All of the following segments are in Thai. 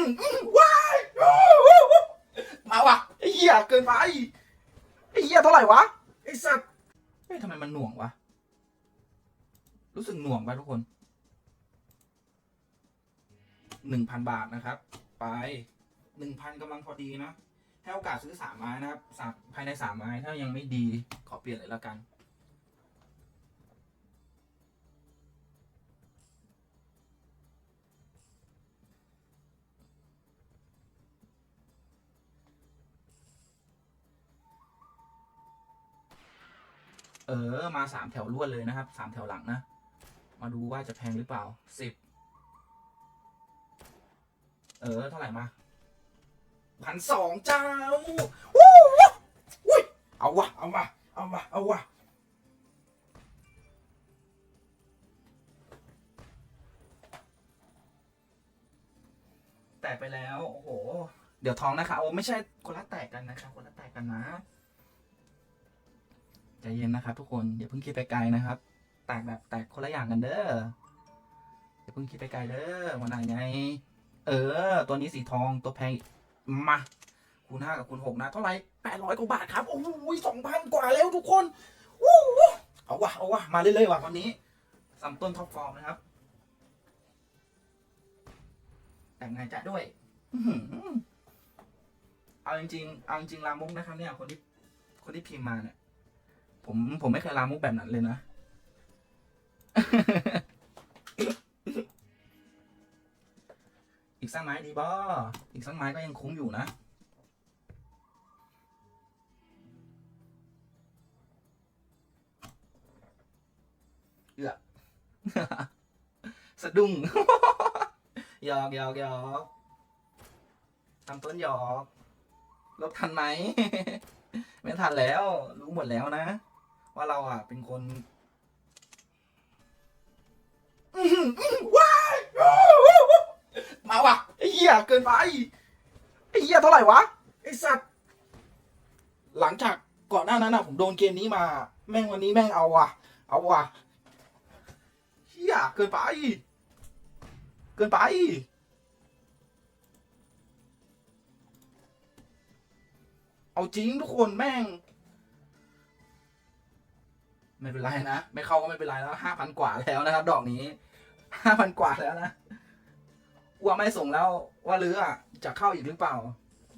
ออื้อว้ายมาว่ะไอ้เหี้ยเกินไปไอ้เหี้ยเท่าไหร่วะไอ้สัตว์เฮ้ยทำไมมันหน่วงวะรู้สึกหน่วงปะทุกคนหนึ่งพันบาทนะครับ ไปหนึ่งพันกำลังพอดีนะให้โอกาสซื้อสามไม้นะครับสามภายในสามไม้ถ้ายังไม่ดีขอเปลี่ยนเลยแล้วกัน เออ มาสามแถวรวดเลยนะครับสามแถวหลังนะ มาดูว่าจะแพงหรือเปล่าสิบเออ เท่าไหร่มาพันสองเจ้าวู้วู้ยเอาวะ เอาวะ เอาวะ เอาวะ แตกไปแล้ว โอ้โห เดี๋ยวท้องนะคะโอ้ไม่ใช่คนละแตกกันนะคะคนละแตกกันนะ เย็นนะครับ ทุกคนอย่าเพิ่งคิดไปไกลนะครับ แตกแบบแตกคนละอย่างกันเด้ออย่าเพิ่งคิดไปไกลเด้อวันไหนไง เออ ตัวนี้สีทองตัวแพงมาคูณห้ากับคูณหกนะ เท่าไหร่แปดร้อยกว่าบาทครับ โอ้ยสองพันกว่าแล้วทุกคนวู้วเอาวะเอาวะมาเรื่อยๆว่ะวันนี้ซัมต้นท็อปฟอร์มนะครับ แต่งงานจะด้วยเอาจริงๆเอาจริงๆลามุกนะครับเนี่ยคนที่คนที่พิมพ์มาเนี่ย ผมผมไม่เคยลามุกแบบนั้นเลยนะ อีกสักไม้ดีบ่อีกสักไม้ก็ยังคุ้มอยู่นะ เอือสะดุ้งหยอกหยอกหยอกทำต้นหยอก ลบทันไหม ไม่ทันแล้ว รู้หมดแล้วนะ ว่าเราอะเป็นคนอื้อหืออื้อว้ายมาว่ะไอ้เหี้ยเกินไปไอ้เหี้ยเท่าไหร่วะไอ้สัตว์หลังจากก่อนหน้านั้นอะผมโดนเกมนี้มา แม่งวันนี้แม่งเอาว่ะ เอาว่ะเหี้ยเกินไป เกินไปเอาจริงทุกคนแม่ง ไม่เป็นไรนะ ไม่เข้าก็ไม่เป็นไรแล้วห้าพันกว่าแล้วนะครับ ดอกนี้ห้าพันกว่าแล้วนะว่าไม่ส่งแล้ว ว่าเรืออะจะเข้าอีกหรือเปล่า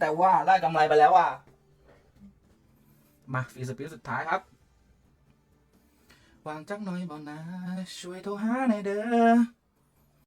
แต่ว่าได้กำไรไปแล้วอะมาฟีสปิลสุดท้ายครับวางจักหน่อยบอนะช่วยโทรหาในเด้อ